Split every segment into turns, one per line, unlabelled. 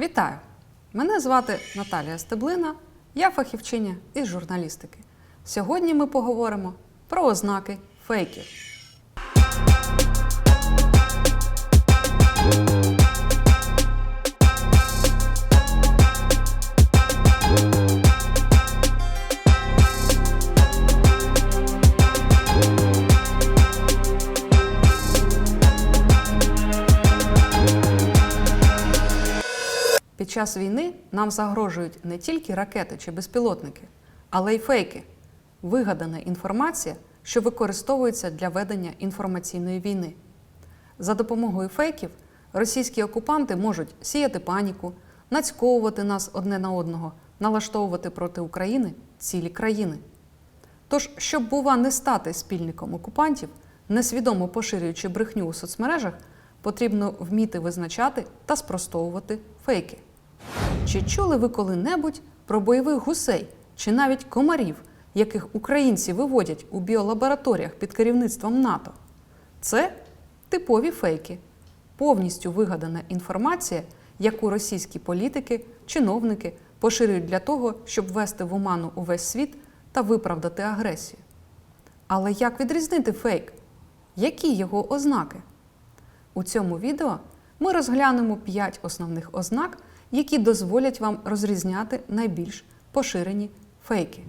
Вітаю! Мене звати Наталія Стеблина, я фахівчиня із журналістики. Сьогодні ми поговоримо про ознаки фейків. Час війни нам загрожують не тільки ракети чи безпілотники, але й фейки, вигадана інформація, що використовується для ведення інформаційної війни. За допомогою фейків російські окупанти можуть сіяти паніку, нацьковувати нас одне на одного, налаштовувати проти України цілі країни. Тож, щоб, бува, не стати спільником окупантів, несвідомо поширюючи брехню у соцмережах, потрібно вміти визначати та спростовувати фейки. Чи чули ви коли-небудь про бойових гусей чи навіть комарів, яких українці виводять у біолабораторіях під керівництвом НАТО? Це типові фейки, повністю вигадана інформація, яку російські політики, чиновники поширюють для того, щоб ввести в оману увесь світ та виправдати агресію. Але як відрізнити фейк? Які його ознаки? У цьому відео ми розглянемо 5 основних ознак, які дозволять вам розрізняти найбільш поширені фейки.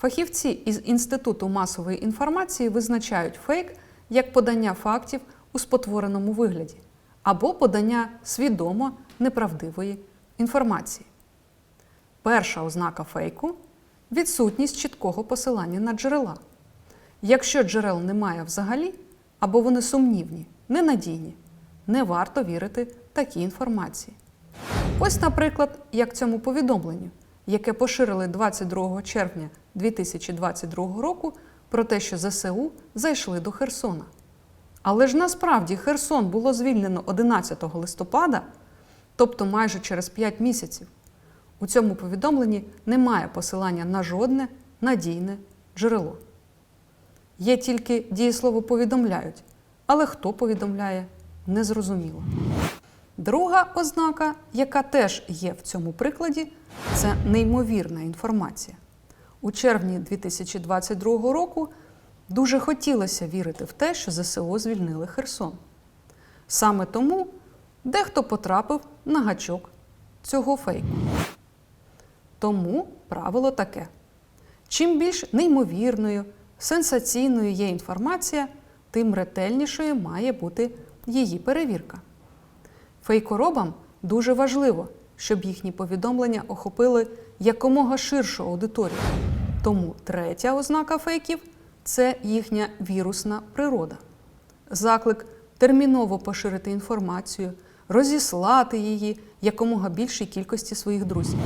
Фахівці із Інституту масової інформації визначають фейк як подання фактів у спотвореному вигляді або подання свідомо неправдивої інформації. Перша ознака фейку відсутність чіткого посилання на джерела. Якщо джерел немає взагалі, або вони сумнівні, ненадійні, не варто вірити такій інформації. Ось, наприклад, як цьому повідомленню, яке поширили 22 червня 2022 року про те, що ЗСУ зайшли до Херсона. Але ж насправді Херсон було звільнено 11 листопада, тобто майже через 5 місяців. У цьому повідомленні немає посилання на жодне надійне джерело. Є тільки дієслово повідомляють, але хто повідомляє, незрозуміло. Друга ознака, яка теж є в цьому прикладі, це неймовірна інформація. У червні 2022 року дуже хотілося вірити в те, що ЗСУ звільнили Херсон. Саме тому дехто потрапив на гачок цього фейку. Тому правило таке: чим більш неймовірною, сенсаційною є інформація, тим ретельнішою має бути її перевірка. Фейкоробам дуже важливо, щоб їхні повідомлення охопили якомога ширшу аудиторію. Тому третя ознака фейків це їхня вірусна природа. Заклик терміново поширити інформацію, розіслати її якомога більшій кількості своїх друзів.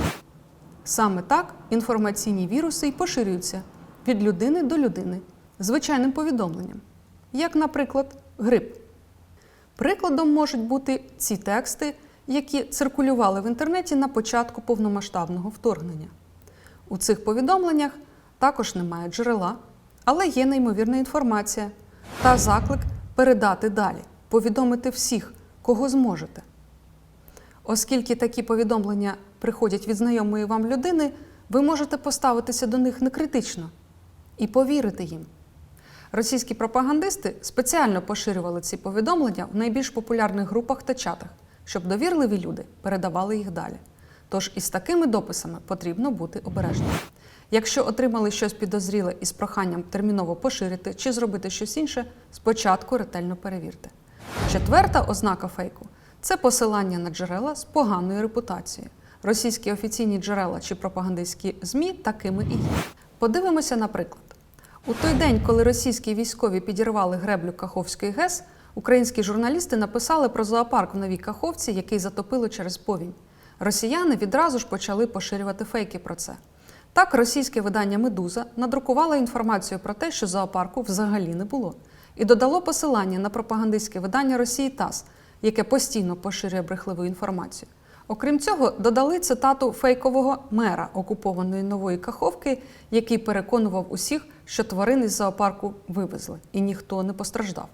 Саме так інформаційні віруси й поширюються від людини до людини звичайним повідомленням, як, наприклад, грип. Прикладом можуть бути ці тексти, які циркулювали в інтернеті на початку повномасштабного вторгнення. У цих повідомленнях також немає джерела, але є неймовірна інформація та заклик передати далі, повідомити всіх, кого зможете. Оскільки такі повідомлення приходять від знайомої вам людини, ви можете поставитися до них некритично і повірити їм. Російські пропагандисти спеціально поширювали ці повідомлення в найбільш популярних групах та чатах, щоб довірливі люди передавали їх далі. Тож із такими дописами потрібно бути обережним. Якщо отримали щось підозріле із проханням терміново поширити чи зробити щось інше, спочатку ретельно перевірте. Четверта ознака фейку це посилання на джерела з поганою репутацією. Російські офіційні джерела чи пропагандистські ЗМІ такими і є. Подивимося, наприклад. У той день, коли російські військові підірвали греблю Каховської ГЕС, українські журналісти написали про зоопарк в Новій Каховці, який затопило через повінь. Росіяни відразу ж почали поширювати фейки про це. Так, російське видання Медуза надрукувало інформацію про те, що зоопарку взагалі не було, і додало посилання на пропагандистське видання Росії ТАСС, яке постійно поширює брехливу інформацію. Окрім цього, додали цитату фейкового мера окупованої нової Каховки, який переконував усіх, що тварин із зоопарку вивезли, і ніхто не постраждав.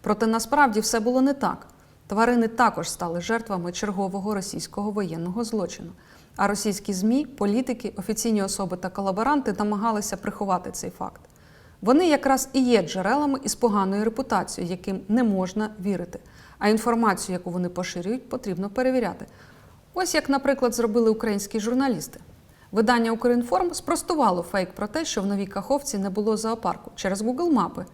Проте насправді все було не так. Тварини також стали жертвами чергового російського воєнного злочину. А російські ЗМІ, політики, офіційні особи та колаборанти намагалися приховати цей факт. Вони якраз і є джерелами із поганою репутацією, яким не можна вірити. А інформацію, яку вони поширюють, потрібно перевіряти. Ось як, наприклад, зробили українські журналісти. Видання Укрінформ спростувало фейк про те, що в новій Каховці не було зоопарку через Google мапи.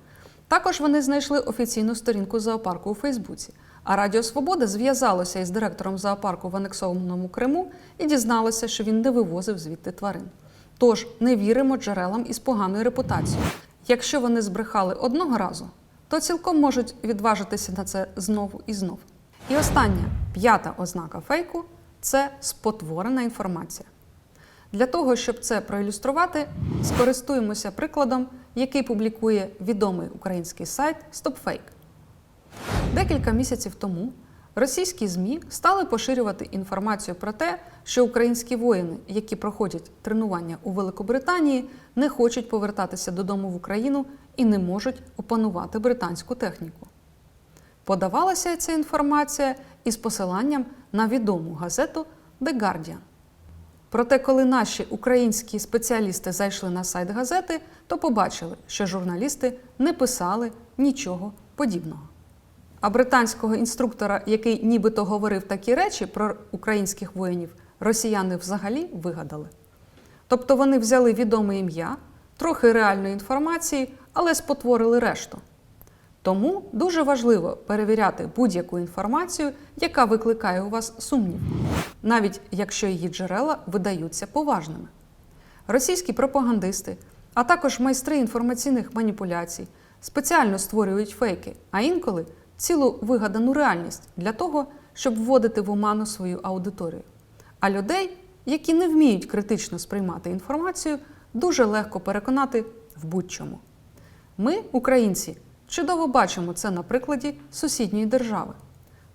Також вони знайшли офіційну сторінку зоопарку у Фейсбуці. А Радіо Свобода зв'язалося із директором зоопарку в анексованому Криму і дізналося, що він не вивозив звідти тварин. Тож не віримо джерелам із поганою репутацією. Якщо вони збрехали одного разу, то цілком можуть відважитися на це знову і знов. І остання п'ята ознака фейку це спотворена інформація. Для того, щоб це проілюструвати, скористуємося прикладом, який публікує відомий український сайт StopFake. Декілька місяців тому російські ЗМІ стали поширювати інформацію про те, що українські воїни, які проходять тренування у Великобританії, не хочуть повертатися додому в Україну і не можуть опанувати британську техніку. Подавалася ця інформація із посиланням на відому газету The Guardian. Проте, коли наші українські спеціалісти зайшли на сайт газети, то побачили, що журналісти не писали нічого подібного. А британського інструктора, який нібито говорив такі речі про українських воїнів, росіяни взагалі вигадали. Тобто вони взяли відоме ім'я, трохи реальної інформації, але спотворили решту. Тому дуже важливо перевіряти будь-яку інформацію, яка викликає у вас сумнів, навіть якщо її джерела видаються поважними. Російські пропагандисти, а також майстри інформаційних маніпуляцій спеціально створюють фейки, а інколи цілу вигадану реальність для того, щоб вводити в оману свою аудиторію. А людей, які не вміють критично сприймати інформацію, дуже легко переконати в будь-чому. Ми, українці, чудово бачимо це на прикладі сусідньої держави.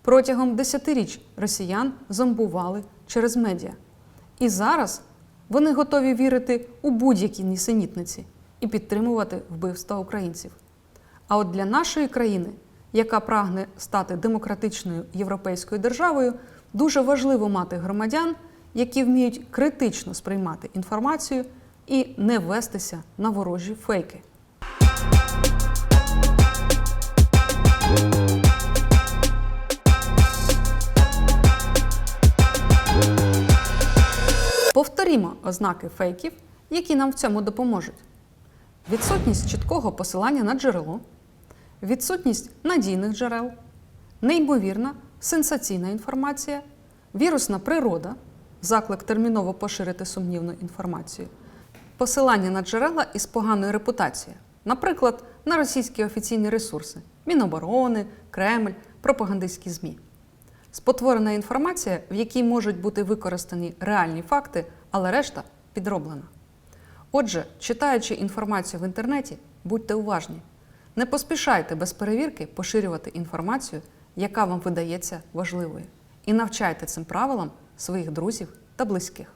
Протягом десятиріч росіян зомбували через медіа. І зараз вони готові вірити у будь-які нісенітниці і підтримувати вбивства українців. А от для нашої країни, яка прагне стати демократичною європейською державою, дуже важливо мати громадян, які вміють критично сприймати інформацію і не вестися на ворожі фейки. Повторімо ознаки фейків, які нам в цьому допоможуть. Відсутність чіткого посилання на джерело, відсутність надійних джерел, неймовірна сенсаційна інформація, вірусна природа, заклик терміново поширити сумнівну інформацію, посилання на джерела із поганою репутацією, наприклад, на російські офіційні ресурси, Міноборони, Кремль, пропагандистські ЗМІ. Спотворена інформація, в якій можуть бути використані реальні факти, але решта підроблена. Отже, читаючи інформацію в інтернеті, будьте уважні. Не поспішайте без перевірки поширювати інформацію, яка вам видається важливою, і навчайте цим правилам своїх друзів та близьких.